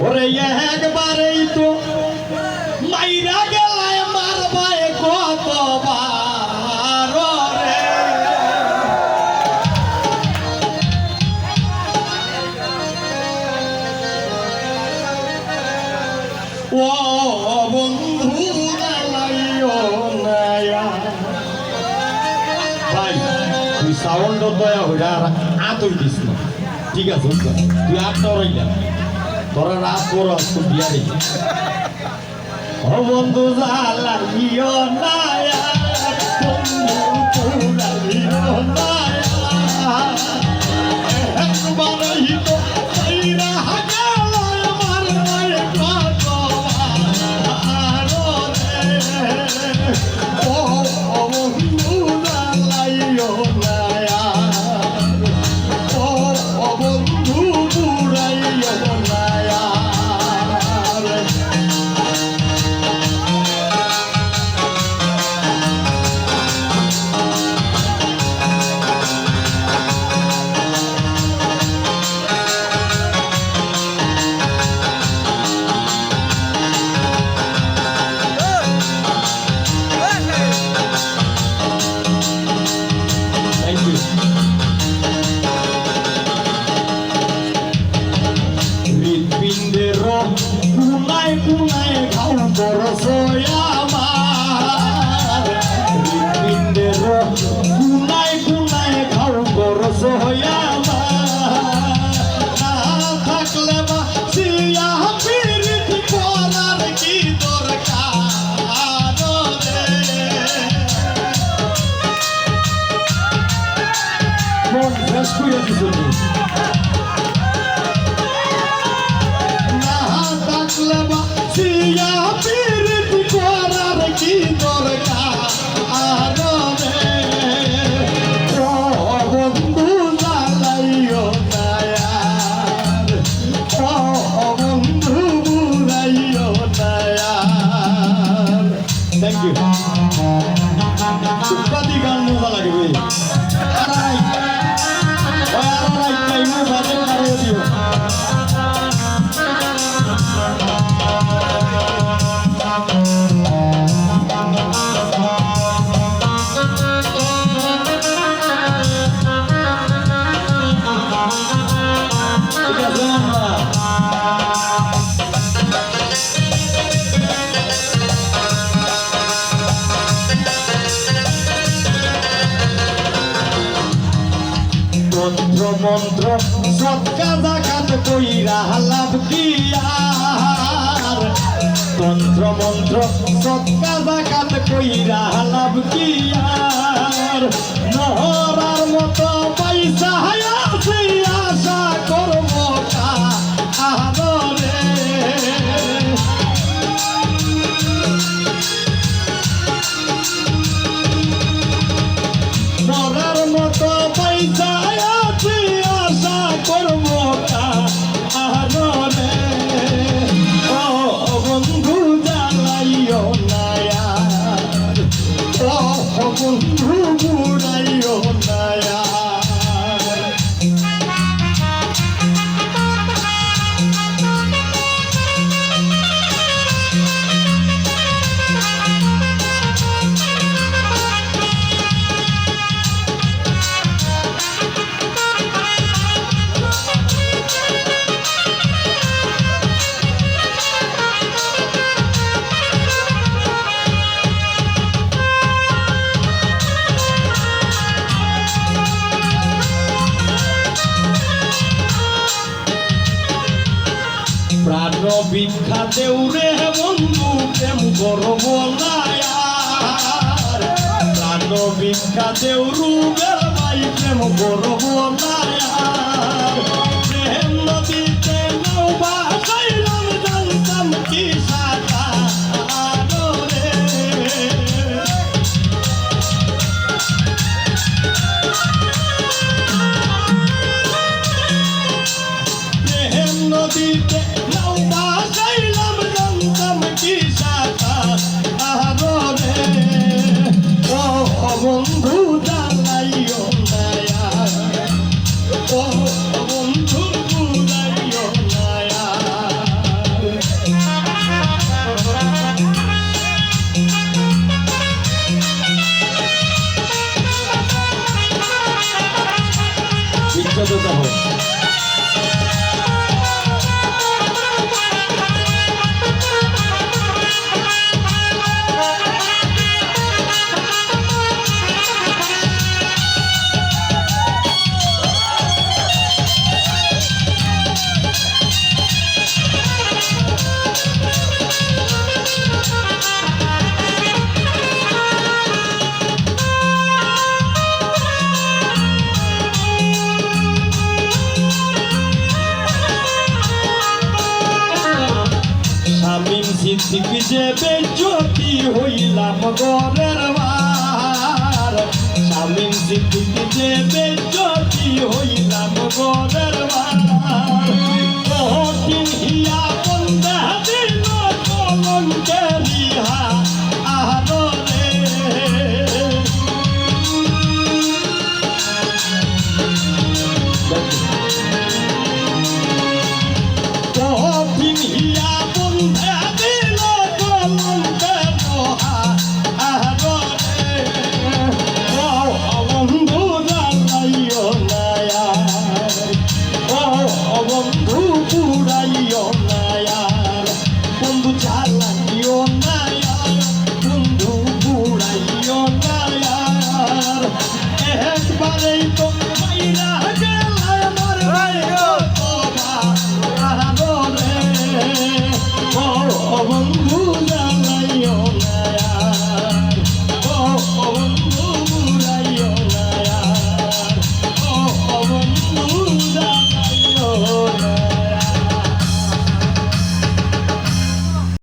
ওরে একবারেই তো মাইরা গেলায় মারবায় কতবার রে ও বন্ধু ভাই, তুই দয়া আর আতই দিস না। ঠিক আছে? তুই আটটা রইলা তোরা রাত বড় তুই ও বন্ধু জালাইও নায়া Thank you. তন্ত্র মন্ত্র সৎকা জাকাত কইরা লাভ কি আর তন্ত্র মন্ত্র সৎকা জাকাত কইরা লাভ কি আর নহরার মতো পয়সা ভিক্ষা দেউরে বন্ধু প্রেম করব নায়ার প্রাণ ভিক্ষা দেউরু বেলবাই প্রেম করব নায়ার বন্ধু জানাইও নয়া বন্ধু বুঝাইও নয়া বিখ্যাত সিদ্দিক যে বেজ্যোতি হইলাম গরের বার স্বামী সিদ্দিক যে বেজ্যোতি হইলাম গর